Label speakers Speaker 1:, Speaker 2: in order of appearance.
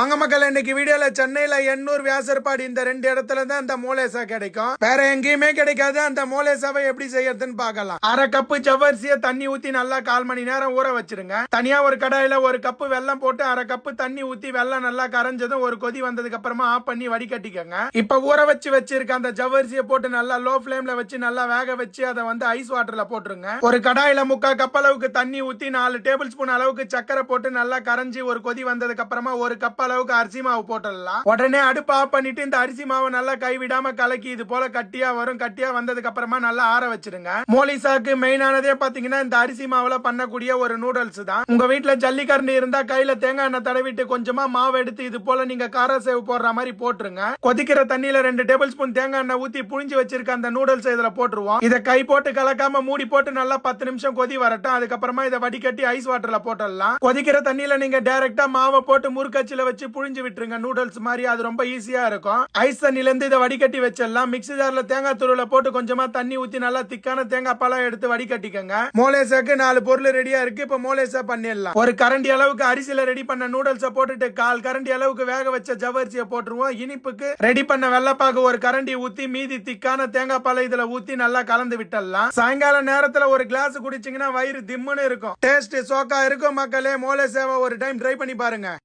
Speaker 1: வாங்க மக்கள் இன்னைக்கு வீடியோல சென்னையில எண்ணூர் வியாசர்பாடி இந்த ரெண்டு இடத்துல தான் அந்த மோலேசா கிடைக்கும். வேற எங்கேயுமே கிடைக்காது. அந்த மோலேசாவை எப்படி செய்யறதுன்னு பார்க்கலாம். அரை கப்பு ஜவ்வரிசிய தண்ணி ஊத்தி நல்லா கால் மணி நேரம் ஊற வச்சிருங்க. தனியா ஒரு கடாயில ஒரு கப்பு வெல்லம் போட்டு அரை கப்பு தண்ணி ஊத்தி வெள்ளம் நல்லா கரைஞ்சதும் ஒரு கொதி வந்ததுக்கு அப்புறமா ஆஃப் பண்ணி வடிகட்டிக்கோங்க. இப்ப ஊற வச்சு வச்சிருக்க அந்த ஜவ்வரிசியை போட்டு நல்லா லோ பிளேம்ல வச்சு நல்லா வேக வச்சு அதை வந்து ஐஸ் வாட்டர்ல போட்டுருங்க. ஒரு கடாயில முக்கா கப் அளவுக்கு தண்ணி ஊத்தி நாலு டேபிள் ஸ்பூன் அளவுக்கு சக்கரை போட்டு நல்லா கரைஞ்சி ஒரு கொதி வந்ததுக்கு அப்புறமா ஒரு கப் அளவுக்கு அரிசி மாவு போட்டுடலாம். உடனே அடுப்பு ஆஃப் பண்ணிட்டு இந்த அரிசி மாவை நல்லா கைவிடாம கலக்கி இது போல கட்டியா வரும். கட்டியா வந்ததுக்கு அப்புறமா நல்லா ஆற வச்சிருங்க. மோலிசாக்கு மெயினானதே பாத்தீங்கன்னா இந்த அரிசி மாவுல பண்ணக்கூடிய ஒரு நூடுல்ஸ் தான். உங்க வீட்டுல ஜல்லிக்கரண்டி இருந்தா கையில தேங்காய் எண்ணெய் தடவிட்டு கொஞ்சமா மாவு எடுத்து இது போல நீங்க கார சேவ் போடுற மாதிரி போட்டுருங்க. கொதிக்கிற தண்ணியில ரெண்டு டேபிள் ஸ்பூன் தேங்காய் எண்ணெய் ஊத்தி புழிஞ்சு வச்சிருக்க அந்த நூடுல்ஸ் இதுல போட்டுருவோம். இதை கை போட்டு கலக்காம மூடி போட்டு நல்லா பத்து நிமிஷம் கொதி வரட்டும். அதுக்கப்புறமா இதை வடிகட்டி ஐஸ் வாட்டர்ல போட்டுடலாம். கொதிக்கிற தண்ணியில நீங்க டைரக்டா மாவை போட்டு முறுக்கச்சில வச்சு புழிஞ்சு விட்டுருங்க நூடுல்ஸ் மாதிரி. அது ரொம்ப ஈஸியா இருக்கும். ஐஸ் தண்ணில இருந்து இதை வடிகட்டி வச்சிடலாம். மிக்சி ஜார்ல தேங்காய் துருவில போட்டு கொஞ்சமா தண்ணி ஊத்தி நல்லா திக்கான தேங்காய் பழம் எடுத்து வடிகட்டிக்கங்க. மோலேசாக்கு நாலு பொருள் ரெடியா இருக்கு. இப்ப மோலேசா பண்ணிடலாம். ஒரு கரண்டி அளவுக்கு அரிசியில ரெடி பண்ண நூடுல்ஸை போட்டுட்டு கால் கரண்டி அளவுக்கு வேக வச்ச ஜவரிசியை போட்டுருவோம். இனிப்புக்கு ரெடி பண்ண வெள்ளப்பாக்கு ஒரு கரண்டி ஊத்தி மீதி திக்கான தேங்காய் பழம் இதுல ஊத்தி நல்லா கலந்து விட்டுடலாம். சாயங்கால நேரத்துல ஒரு கிளாஸ் குடிச்சீங்கன்னா வயிறு திம்முன்னு இருக்கும். டேஸ்ட் சோக்கா இருக்கும் மக்களே. மோலே சேவை ஒரு டைம் ட்ரை பண்ணி பாருங்க.